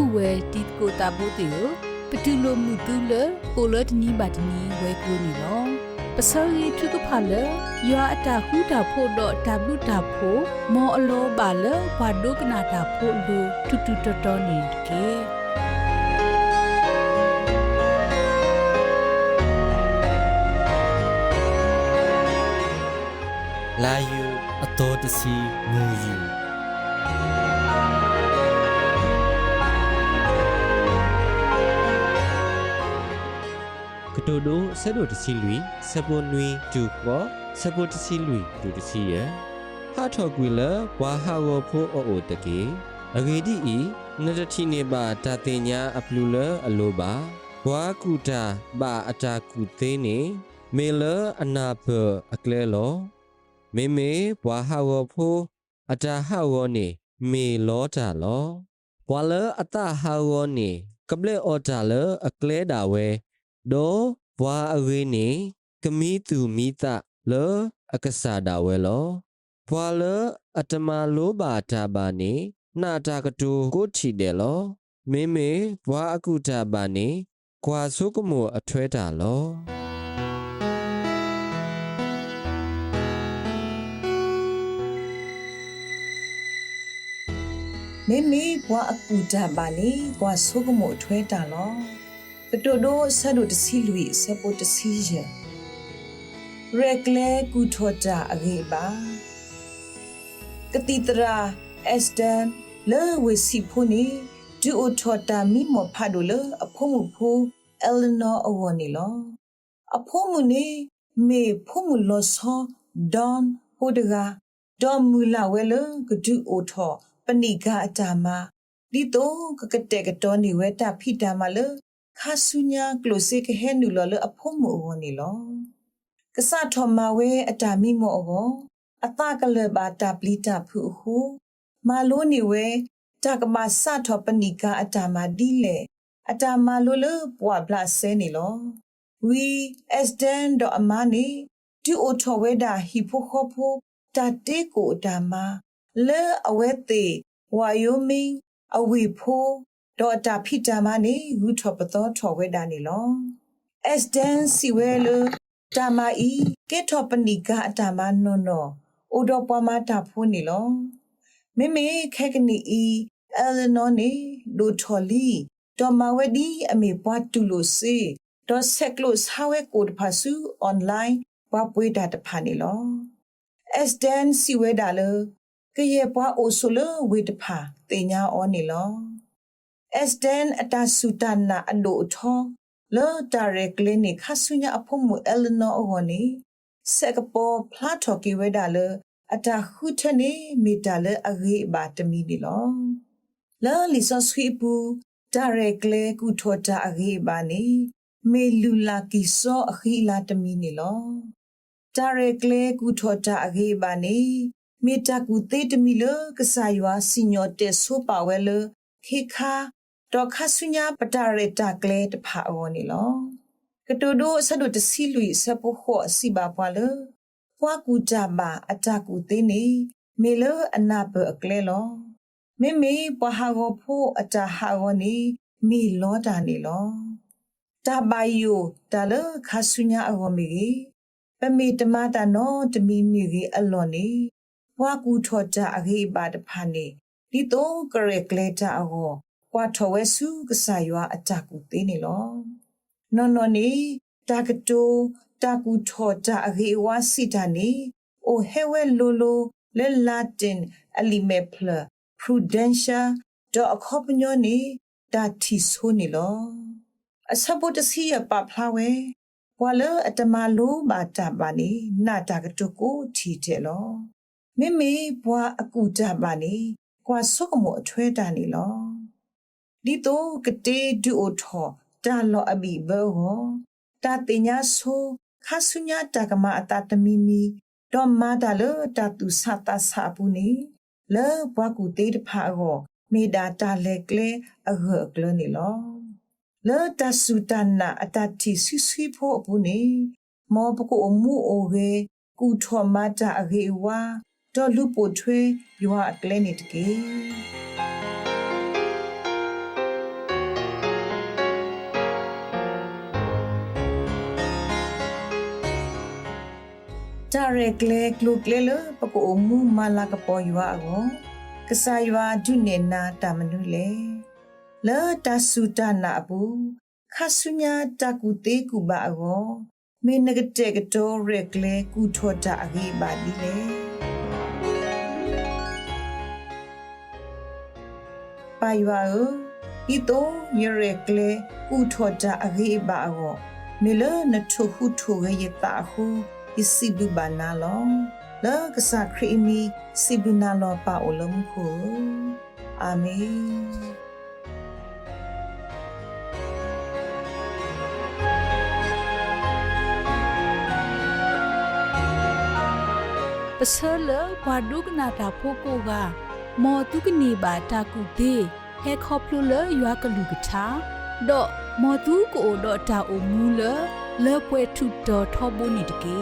ဥဝဲတီကိုတာဘိုတေယပတူလိုမှုတူလကိုလတ်နီဘတ်နီဝဲကူနီလောပစောရီထုကဖလယွာအတာခုတာဖို့တော့တဘလူတာဖို့မောအလောပါလဘာဒုကနာတာဖို့လူတူတူတော်တော်နေကေလာယူအတော်တစီမူယူ ကတိုဒိုဆဒိုတစီလူစပွန်နွီတူခေါ်စပွန်တစီလူဒူတစီယဟာထော်ကွေလဝါဟာဝဖိုအိုအိုတကေအဂေဒီဤနတတိနေပါတာတင်ညာအပလူလအလိုပါဘွာကူတာပါအတာကူသေးနေမေလအနာပအကလဲလောမေမေဘွာဟာဝဖိုအတာဟာဝနေမေလောတာလောဘွာလအတဟာဝနေကပလေအော်တာလအကလဲတာဝဲ ဒေါ်ဘွာအဝေးနေကမီတူမီတာလောအကဆာတာဝဲလောဘွာလအတမလောဘာတာဘာနေနာတာကတူကိုချီတယ်လောမေမေဘွာအကုတာဘာနေကွာဆုကမောအထွဲတာလောမေမေဘွာအကူတာပါလေကွာဆုကမို့ထွဲတာလော ကတိုဒိုဆဒိုတစီလူစပိုတစီရရက်လေကူထောတာအဂေပါကတိတရာအက်စတန်လေဝစီဖူနီဒူအိုထောတာမီမဖာဒိုလအဖို့မှုဖူအယ်လနော်အဝနီလောအဖို့မှုနေမေဖို့မှုလောဆောဒွန်ဟိုဒဂါဒေါ်မူလာဝဲလကဒူအိုထောပဏိကအတာမဒီတော့ကကတဲ့ကတော့နေဝဲတာဖိတာမလ ခါဆုညာကလိုစေကဟဲနူလောလအဖို့မို့ဝနေလောကဆထောမဝဲအတာမိမောအောအတကလဘာတာပလီတာဖူဟုမာလိုနေဝဲတကမဆထောပဏိကအတာမဒီလေအတာမလိုလပွားဘလာဆဲနေလောဝီအက်စဒန်ဒအမနီတူအိုထောဝဲတာဟီဖိုခိုဖိုတာတေကိုအတာမလဲအဝဲသေးဝါယိုမင်းအဝီဖိုး ဒေါ်တာဖိတာမနေဂူထောပသောထောဝဲတာနေလောအက်စဒန်စီဝဲလတာမီကေထောပနိကအတာမနောနောအိုဒေါ်ပွားမတာဖိုးနေလောမေမေခဲကနီအီအယ်လနော်နေဒိုထော်လီဒေါ်မဝဲဒီအမေပွားတူလို့စေဒေါ်ဆက်ကလို့ဆာဝဲကိုတဖာစုအွန်လိုင်းပွားပွေးတာတဖာနေလောအက်စဒန်စီဝဲတာလောက ye bwa o solo we de pha te nya o ni lo esden ata sutana ado tho lo direct clinic khasunya apho mu eleanor o ni sekapo phla tho ki we da le ata khu thane mi da le age ba tami ni lo lo li so swi pu direct le ku tho da age ba ni me lu la ki so age la tami ni lo direct le ku tho da age ba ni မေတ္တာကူသေးတမီလကဆာယွာစီညောတဲဆိုပါဝဲလ ခေခါဒေါခဆုညာပတရတာကလေတဖာအောနီလောကတိုဒိုဆဒိုတစီလူစပခောစီပါပွာလပွာကူကြပါအတကူသေးနေမေလအနာပအကလေလောမေမေပဟာဂောဖို့အတဟာဂောနီမီလောတာနေလောတဘိုင်ယိုတလခဆုညာအဂောမီပမေတမတာနောတမီမီကြီးအလောနေဘွာကူထော်တာအခေပါတဖာနေ ဒီတော့ကရက်ကလေတာအောကွာထော်ဝဲစုကဆာယွာအတကူသေးနေလောနော်နော်နေတာကတိုတာကူထော်တာအခေဝါစီတာနေအိုဟဲဝဲလိုလိုလဲလာတင်အလီမေပလပရူဒန်ရှာဒေါ်အခေါပညောနေတာတီဆိုနေလောအစပုတစီရပဖလာဝဲဘွာလအတမလိုပါတာပါနေနာတာကတုကိုထီတယ်လောမေမေဘွာအကူကြပါနေ ကွာဆုကမအထွဲတာနေလောဒီတော့ကတေဒူအိုထောတာလောအဘိဘောဟောတာတင်ညာဆိုခါဆုညာတကမအတတမီမီဒေါ်မာတာလတာတူဆတာဆာပူနေလေဘွာကူတေတဖာဟောမေဒါတာလေကလေအဂကလနေလောလေတဆူတနာအတတိဆွဆွဖို့အပူနေမောပကိုအမှုအိုဝေကူထောမတာအဂေဝါ တော့လူပိုထွေးယွာအကလဲနေတကေจาเรกเลกลูกเลลปะโกมูมาลากะปอยวาอโกกะสายวาดุเนนาตามนุเลละตาสุตานาบูခါဆုညာတကူတေကူပါအောမေနဂတေကတော်ရက်လေကူထောတာအဂိပါဒီလေ ပါယွာဤတော့ရရကလေကူထောတာအဂေပါအောမေလနထုဟုထုရယတာဟု isibu banalo la kasa krimi sibunalo pa olam ko amen ပစလဘဒုကနာတာဖိုကိုက မောတုကနေပါတာကုတေဟဲခေါပလူလယွာကလူကထာဒေါ်မောတုကိုဒေါ်တာအိုမူလလေပွဲထုတော်ထောဘိုနီတကေ